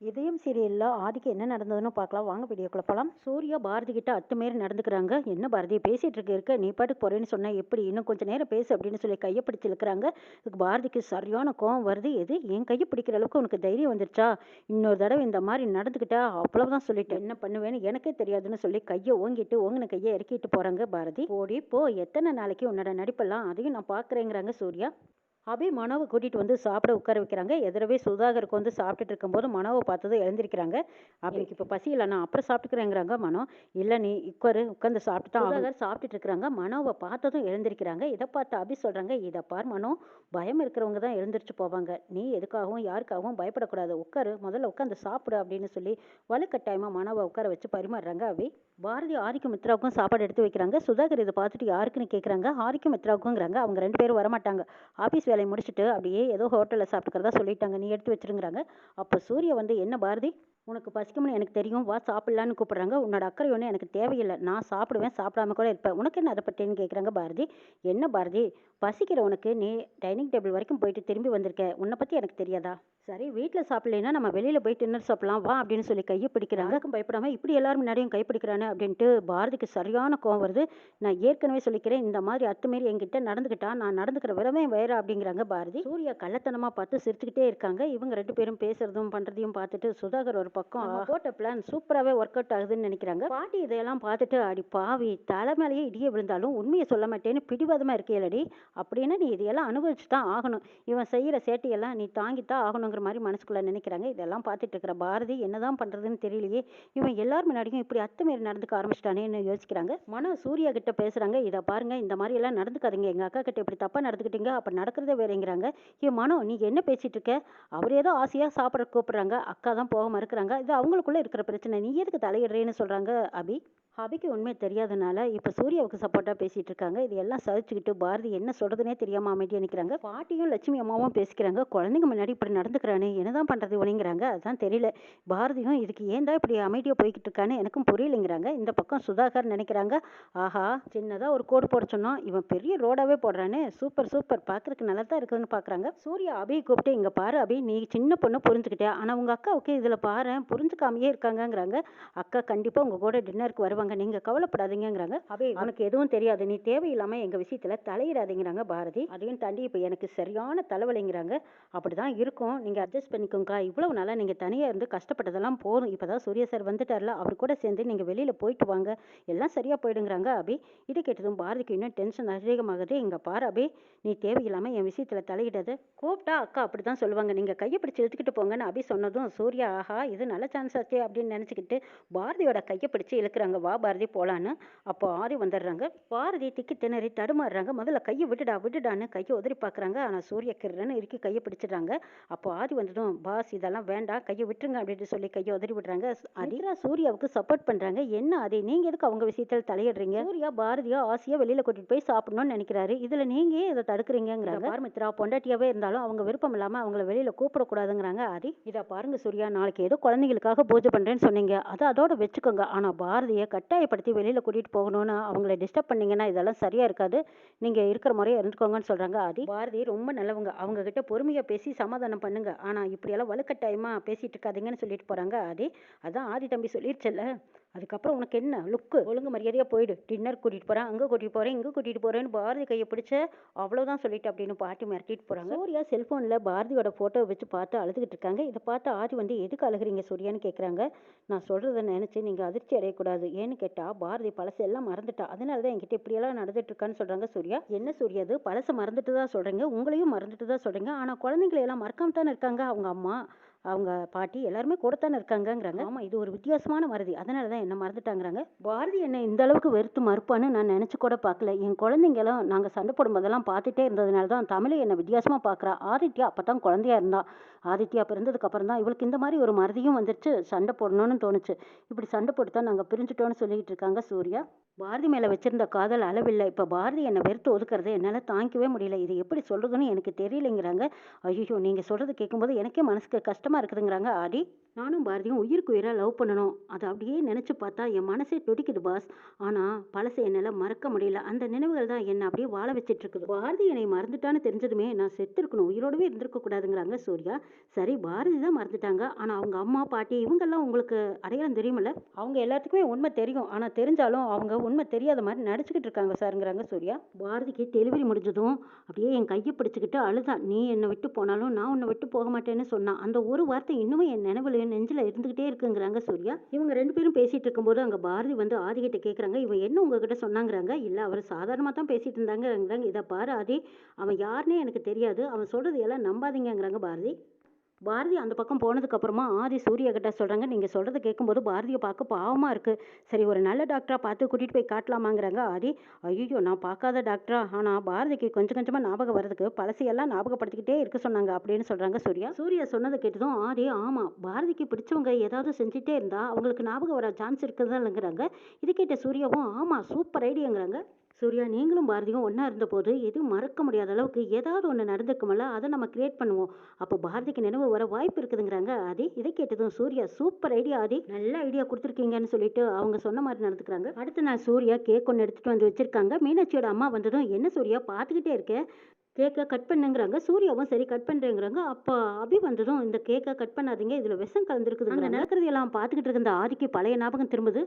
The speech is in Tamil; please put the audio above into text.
இதயம் சீரியலில் ஆதிக்கு என்ன நடந்ததுன்னு பார்க்கலாம். வாங்க வீடியோக்குள்ள போகலாம் சூர்யா பாரதி கிட்ட அத்துமாரி நடந்துக்கிறாங்க. என்ன பாரதி பேசிகிட்டு இருக்க இருக்க நீ பாட்டுக்கு போகிறேன்னு சொன்னால் எப்படி? இன்னும் கொஞ்சம் நேரம் பேசு அப்படின்னு சொல்லி கையை பிடிச்சு இழுக்கிறாங்க. இதுக்கு பாரதிக்கு சரியான கோவம் வருது. எது? என் கையை பிடிக்கிற அளவுக்கு உனக்கு தைரியம் வந்துருச்சா? இன்னொரு தடவை இந்த மாதிரி நடந்துக்கிட்டா அவ்வளவுதான் சொல்லிட்டு என்ன பண்ணுவேன்னு எனக்கே தெரியாதுன்னு சொல்லி கையை ஓங்கிட்டு ஓங்கின கையை இறக்கிட்டு போகிறாங்க பாரதி. ஓடி போ. எத்தனை நாளைக்கு உன்னோட நடிப்பெல்லாம் அதையும் நான் பார்க்குறேங்கிறாங்க சூர்யா. அபி மனோவை கூட்டிகிட்டு வந்து சாப்பிட உட்கார வைக்கிறாங்க. எதிரவே சுதாகருக்கு வந்து சாப்பிட்டுட்டு இருக்கும்போது மனோவை பார்த்ததும் எழுந்திருக்கிறாங்க. அபிக்கு இப்போ பசி இல்லை நான் அப்புறம் சாப்பிட்டுக்கிறேங்கிறாங்க மனோ. இல்லை நீ உட்காரு உட்காந்து சாப்பிட்டு தான் சுதாகர் சாப்பிட்டுட்டு இருக்கிறாங்க மனோவை பார்த்ததும் எழுந்திருக்கிறாங்க. இதை பார்த்து அபி சொல்கிறாங்க இதை பார் மனோ. பயம் இருக்கிறவங்க தான் எழுந்திரிச்சு போவாங்க. நீ எதுக்காகவும் யாருக்காகவும் பயப்படக்கூடாது. உட்காரு முதல்ல உட்காந்து சாப்பிடு அப்படின்னு சொல்லி வலுக்கட்டாயமாக மனோவை உட்கார வச்சு பரிமாறுறாங்க அபி. பாரதி ஆதிக்கும் மித்ராவுக்கும் சாப்பாடு எடுத்து வைக்கிறாங்க. சுதாகர் இதை பார்த்துட்டு யாருக்குன்னு கேட்குறாங்க ஆதிக்கும் மித்ராவுக்குங்கிறாங்க. அவங்க ரெண்டு பேரும் வரமாட்டாங்க. ஆஃபீஸ் வேலையை முடிச்சுட்டு அப்படியே ஏதோ ஹோட்டலில் சாப்பிட்டுக்கிறதா சொல்லிட்டாங்க. நீ எடுத்து வச்சிருங்கிறாங்க. அப்போ சூர்யா வந்து என்ன பாரதி? உனக்கு பசிக்கும்னு எனக்கு தெரியும் வா சாப்பிட்லான்னு கூப்பிட்றாங்க. உன்னோட அக்கறை ஒன்றும் எனக்கு தேவையில்லை. நான் சாப்பிடுவேன் சாப்பிடாம கூட இருப்பேன். உனக்கு என்ன அதை பற்றின்னு கேட்குறாங்க பாரதி? என்ன பாரதி? பசிக்கிற உனக்கு நீ டைனிங் டேபிள் வரைக்கும் போயிட்டு திரும்பி வந்திருக்க. உன்னை பற்றி எனக்கு தெரியாதா? சரி வீட்டில் சாப்பிட்லைன்னா நம்ம வெளியில் போய் டின்னர் சாப்பிடலாம் வா அப்படின்னு சொல்லி கையை பிடிக்கிறாங்க. அதுக்கும் பயப்படாம இப்படி எல்லாரும் முன்னாடியும் கை பிடிக்கிறானே அப்படின்ட்டு பாரதிக்கு சரியான கோவம் வருது. நான் ஏற்கனவே சொல்லிக்கிறேன் இந்த மாதிரி அத்துமீறி என்கிட்ட நடந்துக்கிட்டா நான் நடந்துக்கிற விதமே வேற அப்படிங்கிறாங்க பாரதி. சூர்யா கள்ளத்தனமாக பார்த்து சிரித்துக்கிட்டே இருக்காங்க. இவங்க ரெண்டு பேரும் பேசுறதும் பண்ணுறதையும் பார்த்துட்டு சுதாகர் ஒரு பக்கம் "நம்ம போட்ட பிளான் சூப்பராகவே ஒர்க் அவுட் ஆகுதுன்னு நினைக்கிறாங்க. பாட்டி இதையெல்லாம் பார்த்துட்டு அடி பாவி தலை மேலேயே இடியே விழுந்தாலும் உண்மையை சொல்ல மாட்டேன்னு பிடிவாதமா இருக்கேலடி அப்படின்னா நீ இதையெல்லாம் அனுபவிச்சு தான் ஆகணும். இவன் செய்யற சேட்டையெல்லாம் நீ தாங்கித்தான் ஆகணுங்கிற மாதிரி மனசுக்குள்ள நினைக்கிறாங்க. இதெல்லாம் பார்த்துட்டு இருக்கிற பாரதி என்னதான் பண்றதுன்னு தெரியலையே. இவன் எல்லார் முன்னாடியும் இப்படி அத்துமீறி நடந்துக்க ஆரம்பிச்சிட்டானேன்னு யோசிக்கிறாங்க. மனோ சூர்யா கிட்ட பேசுறாங்க இதை பாருங்க இந்த மாதிரி எல்லாம் நடந்துக்காதீங்க. எங்க அக்கா கிட்ட இப்படி தப்பா நடந்துக்கிட்டீங்க அப்ப நடக்கிறதே வேறங்கிறாங்க. ஏ மனோ நீ என்ன பேசிட்டு இருக்க? அவர் ஏதோ ஆசையா சாப்பிட கூப்பிடுறாங்க. அக்கா தான் போக மறுக்கிறாங்க. இது அவங்களுக்குள்ள இருக்கிற பிரச்சனை. நீ எதுக்கு தலையிடுறேன்னு சொல்கிறாங்க அபி? அபிக்கு உண்மை தெரியாதனால இப்போ சூர்யாவுக்கு சப்போர்ட்டாக பேசிகிட்டு இருக்காங்க. இது எல்லாம் சதிச்சுக்கிட்டு பாரதி என்ன சொல்கிறதுனே தெரியாமல் அமைதியாக நிற்கிறாங்க பாட்டியும் லட்சுமி அம்மாவும் பேசிக்கிறாங்க. குழந்தைங்க முன்னாடி இப்படி நடந்துக்கிறானு என்னதான் பண்ணுறது இவனுங்கிறாங்க. அதுதான் தெரியல. பாரதியும் இதுக்கு ஏன்டா இப்படி அமைதியாக போய்கிட்டு இருக்கான்னு எனக்கும் புரியலைங்கிறாங்க. இந்த பக்கம் சுதாகர் நினைக்கிறாங்க. ஆஹா சின்னதாக ஒரு கோடு போட சொன்னோம் இவன் பெரிய ரோடாகவே போடுறானே. Super super. பார்க்குறக்கு நல்லா தான் இருக்குதுன்னு பார்க்குறாங்க சூர்யா அபியை கூப்பிட்டு இங்கே பாரு அபி நீ சின்ன பொண்ணு புரிஞ்சுக்கிட்டே. ஆனால் உங்கள் அக்காவுக்கு இதில் பாரு புரிஞ்சுக்காமையே இருக்காங்கங்கிறாங்க. அக்கா கண்டிப்பாக உங்கள் கூட டின்னருக்கு வருவாங்க. நீங்கள் கவலைப்படாதீங்கங்கிறாங்க. அபி உனக்கு எதுவும் தெரியாது. நீ தேவையில்லாமல் எங்கள் விஷயத்தில் தலையிடாதீங்கிறாங்க பாரதி. அதையும் தாண்டி இப்போ எனக்கு சரியான தலைவலிங்கிறாங்க. அப்படி தான் இருக்கும். நீங்கள் அட்ஜஸ்ட் பண்ணிக்கோங்க இவ்வளவு நாளாக நீங்கள் தனியாக இருந்து கஷ்டப்பட்டதெல்லாம் போதும். இப்போ தான் சூர்யா சார் வந்துட்டார்ல. அவர் கூட சேர்ந்து நீங்கள் வெளியில் போயிட்டு வாங்க. எல்லாம் சரியாக போயிடுங்கிறாங்க அபி. இது கேட்டதும் பாரதிக்கு இன்னும் டென்ஷன் அதிகமாகுது. இங்கே பாரு அபி. நீ தேவையில்லாமல் என் விஷயத்தில் தலையிடாத. கூப்பிட்டா அக்கா அப்படி தான் சொல்லுவாங்க. நீங்கள் கையை பிடிச்சி இழுத்துக்கிட்டு போங்கன்னு அபி சொன்னதும் சூர்யா ஆஹா இது நல்ல சான்ஸ் ஆச்சே அப்படின்னு நினச்சிக்கிட்டு பாரதியோட கையை பிடிச்சி இழுக்கிறாங்க. வா பாரதி போலான்னு அப்போ ஆதி வந்துடுறாங்க. பாரதி திக்கி திணறி தடுமாறுறாங்க. முதல்ல கையை விட்டுடா விட்டுடான்னு கையை உதறி பார்க்குறாங்க. ஆனால் சூர்யா கிருன்னு இறுக்கி கையை பிடிச்சிடுறாங்க. அப்போ ஆதி வந்ததும் பாஸ் இதெல்லாம் வேண்டாம். கையை விட்டுருங்க அப்படின்னு சொல்லி கையை உதறி விடுறாங்க. அதிரா சூர்யாவுக்கு சப்போர்ட் பண்ணுறாங்க என்ன ஆதி நீங்கள் எதுக்கு அவங்க விஷயத்தில் தலையிடுறீங்க? சூர்யா பாரதியா ஆசையா வெளியில் கூட்டிட்டு போய் சாப்பிடணும்னு நினைக்கிறாரு. இதில் நீங்கள் இதை தடுக்கிறீங்கிறாங்க பார்மித்ரா பொண்டாட்டியாவே இருந்தாலும் அவங்க விருப்பம் இல்லாமல் அவங்கள வெளியில் கூப்பிடக்கூடாதுங்கிறாங்க ஆதி. இதை பாருங்க சூர்யா. நாளைக்கு ஏதோ குழந்தைங்களுக்காக பூஜை பண்ணுறேன்னு சொன்னீங்க. அதை அதோட வச்சுக்கோங்க. ஆனால் பாரதியை கட்டாயப்படுத்தி வெளியில் கூட்டிகிட்டு போகணும்னு அவங்கள டிஸ்டர்ப் பண்ணிங்கன்னா இதெல்லாம் சரியாக இருக்காது. நீங்கள் இருக்கிற முறையை இருந்துக்கோங்கன்னு சொல்கிறாங்க ஆதி. பாரதி ரொம்ப நல்லவங்க. அவங்கக்கிட்ட பொறுமையாக பேசி சமாதானம் பண்ணுங்கள் ஆனால் இப்படியெல்லாம் வலுக்கட்டாயமாக பேசிட்டு இருக்காதீங்கன்னு சொல்லிட்டு போகிறாங்க ஆதி. அதான் ஆதி தம்பி சொல்லிடுச்சல்ல அதுக்கப்புறம் உனக்கு என்ன? லுக்கு ஒழுங்கு மரியாதையாக போயிடு. டின்னர் கூட்டிகிட்டு போகிறேன் அங்கே கூட்டிகிட்டு போகிறேன் இங்கே கூட்டிகிட்டு போகிறேன்னு பாரதி கையை பிடிச்ச அவ்வளோதான் சொல்லிட்டு அப்படின்னு பாட்டி மிரட்டிட்டு போகிறாங்க சூர்யா செல்ஃபோனில் பாரதியோட ஃபோட்டோ வச்சு பார்த்து அழுதுகிட்டு இருக்காங்க. இதை பார்த்து ஆதி வந்து எதுக்கு அழுகுறீங்க சூர்யான்னு கேட்குறாங்க நான் சொல்கிறத நினச்சி நீங்கள் அதிர்ச்சி அடையக்கூடாது. ஏன்னு கேட்டால் பாரதி பழசு எல்லாம் மறந்துட்டா. அதனால தான் என்கிட்ட இப்படியெல்லாம் நடந்துட்டு இருக்கான்னு சொல்கிறாங்க சூர்யா. என்ன சூர்யா அது பழசை மறந்துட்டு தான் சொல்கிறீங்க உங்களையும் மறந்துட்டு தான் சொல்கிறீங்க ஆனால் குழந்தைங்களை எல்லாம் மறக்காம தானே இருக்காங்க அவங்க அம்மா? அவங்க பாட்டி எல்லாருமே கூட தானே இருக்காங்கங்கிறாங்க. ஆமாம் இது ஒரு வித்தியாசமான மருதி அதனால தான் என்ன மறந்துட்டாங்கிறாங்க. பாரதி என்னை இந்த அளவுக்கு வெறுத்து மறுப்பான்னு நான் நினச்சி கூட பார்க்கல. என் குழந்தைங்களும் நாங்கள் சண்டை போடும்போதெல்லாம் பார்த்துட்டே இருந்ததுனால தான் தமிழை என்னை வித்தியாசமாக பார்க்குறா. ஆதித்யா அப்போ தான் குழந்தையா இருந்தா. ஆதித்யா பிறந்ததுக்கு அப்புறம் தான் இவளுக்கு இந்த மாதிரி ஒரு மருதியும் வந்துருச்சு. சண்டை போடணும்னு தோணுச்சு. இப்படி சண்டை போட்டு தான் நாங்கள் பிரிஞ்சுட்டோம்னு சொல்லிட்டு இருக்காங்க சூர்யா. பாரதி மேலே வச்சிருந்த காதல் அளவில்லை. இப்போ பாரதி என்னை வெறுத்து ஒதுக்குறதை என்னால் தாங்கிக்கவே முடியல. இது எப்படி சொல்கிறதுன்னு எனக்கு தெரியலைங்கிறாங்க. ஐயோ நீங்கள் சொல்கிறது கேட்கும்போது எனக்கே மனசுக்கு கஷ்டமாக இருக்குதுங்கிறாங்க ஆடி நானும் பாரதியும் உயிருக்கு உயிராக லவ் பண்ணணும். அதை அப்படியே நினச்சி பார்த்தா என் மனசே துடிக்குது பாஸ் ஆனால் பழசை என்னால் மறக்க முடியல. அந்த நினைவுகள் தான் என்னை அப்படியே வாழ வச்சிட்டு இருக்குது. பாரதி என்னை மறந்துட்டான்னு தெரிஞ்சதுமே நான் செத்துருக்கணும். உயிரோடவே இருந்திருக்க கூடாதுங்கிறாங்க சூர்யா. சரி பாரதி தான் மறந்துட்டாங்க. ஆனால் அவங்க அம்மா பாட்டி இவங்கெல்லாம் உங்களுக்கு அடையாளம் தெரியுமில்ல? அவங்க எல்லாத்துக்குமே உண்மை தெரியும். ஆனால் தெரிஞ்சாலும் அவங்க உண்மை தெரியாத மாதிரி நடிச்சுக்கிட்டு இருக்காங்க சாருங்கிறாங்க சூர்யா. பாரதிக்கு டெலிவரி முடிஞ்சதும் அப்படியே என் கையை பிடிச்சிக்கிட்டு அழுதான் நீ என்னை விட்டு போனாலும் நான் உன்னை விட்டு போக மாட்டேன்னு சொன்னான் அந்த ஒரு வார்த்தை இன்னுமே என் நினைவுல என் நெஞ்சில் இருந்துகிட்டே இருக்குங்கிறாங்க சூர்யா. இவங்க ரெண்டு பேரும் பேசிட்டு இருக்கும்போது அங்கே பாரதி வந்து ஆதிகிட்ட கேட்குறாங்க இவன் என்ன உங்ககிட்ட சொன்னாங்கிறாங்க? இல்லை அவர் சாதாரணமாக தான் பேசிட்டு இருந்தாங்கிறாங்க இதை பாரு ஆதி அவன் யாருன்னே எனக்கு தெரியாது. அவன் சொல்கிறது எல்லாம் நம்பாதீங்கங்கிறாங்க பாரதி. பாரதி அந்த பக்கம் போனதுக்கப்புறமா ஆதி சூர்யா கிட்ட சொல்கிறாங்க நீங்கள் சொல்கிறத கேட்கும்போது பாரதியை பார்க்க பாவமாக இருக்குது சரி ஒரு நல்ல டாக்டராக பார்த்து கூட்டிகிட்டு போய் காட்டலாமாங்கிறாங்க ஆதி. ஐயோ நான் பார்க்காத டாக்டரா ஆனா பாரதிக்கு கொஞ்சம் கொஞ்சமாக ஞாபகம் வர்றதுக்கு பழசையெல்லாம் ஞாபகப்படுத்திக்கிட்டே இருக்க சொன்னாங்க அப்படின்னு சொல்கிறாங்க சூர்யா. சூர்யா சொன்னதை கேட்டதும் ஆதி ஆமாம் பாரதிக்கு பிடிச்சவங்க ஏதாவது செஞ்சுட்டே இருந்தால் அவங்களுக்கு ஞாபகம் வர சான்ஸ் இருக்குதுங்கிறாங்க இது கேட்ட சூர்யாவும் ஆமாம் சூப்பர் ஐடியாங்கிறாங்க சூர்யா நீங்களும் பாரதியும் ஒன்றா இருந்தபோது எதுவும் மறக்க முடியாத அளவுக்கு ஏதாவது ஒன்று நடந்துக்குமல்ல அதை நம்ம கிரியேட் பண்ணுவோம். அப்போ பாரதிக்கு நினைவு வர வாய்ப்பு இருக்குதுங்கிறாங்க. ஆதி இதை கேட்டதும் சூர்யா சூப்பர் ஐடியா ஆதி நல்ல ஐடியா கொடுத்துருக்கீங்கன்னு சொல்லிட்டு அவங்க சொன்ன மாதிரி நடந்துக்கிறாங்க. அடுத்த நாள் சூர்யா கேக் ஒன்று எடுத்துகிட்டு வந்து வச்சிருக்காங்க. மீனாட்சியோட அம்மா வந்ததும் என்ன சூர்யா பார்த்துக்கிட்டே இருக்கேன் கேக்கை கட் பண்ணுங்கிறாங்க. சூர்யாவும் சரி கட் பண்ணுறேங்கிறாங்க அப்போ அபி வந்ததும் இந்த கேக்கை கட் பண்ணாதீங்க. இதில் விஷம் கலந்துருக்குது அங்கே நடக்கிறது எல்லாம் பார்த்துக்கிட்டு இருந்த ஆதிக்கு பழைய ஞாபகம் திரும்புது.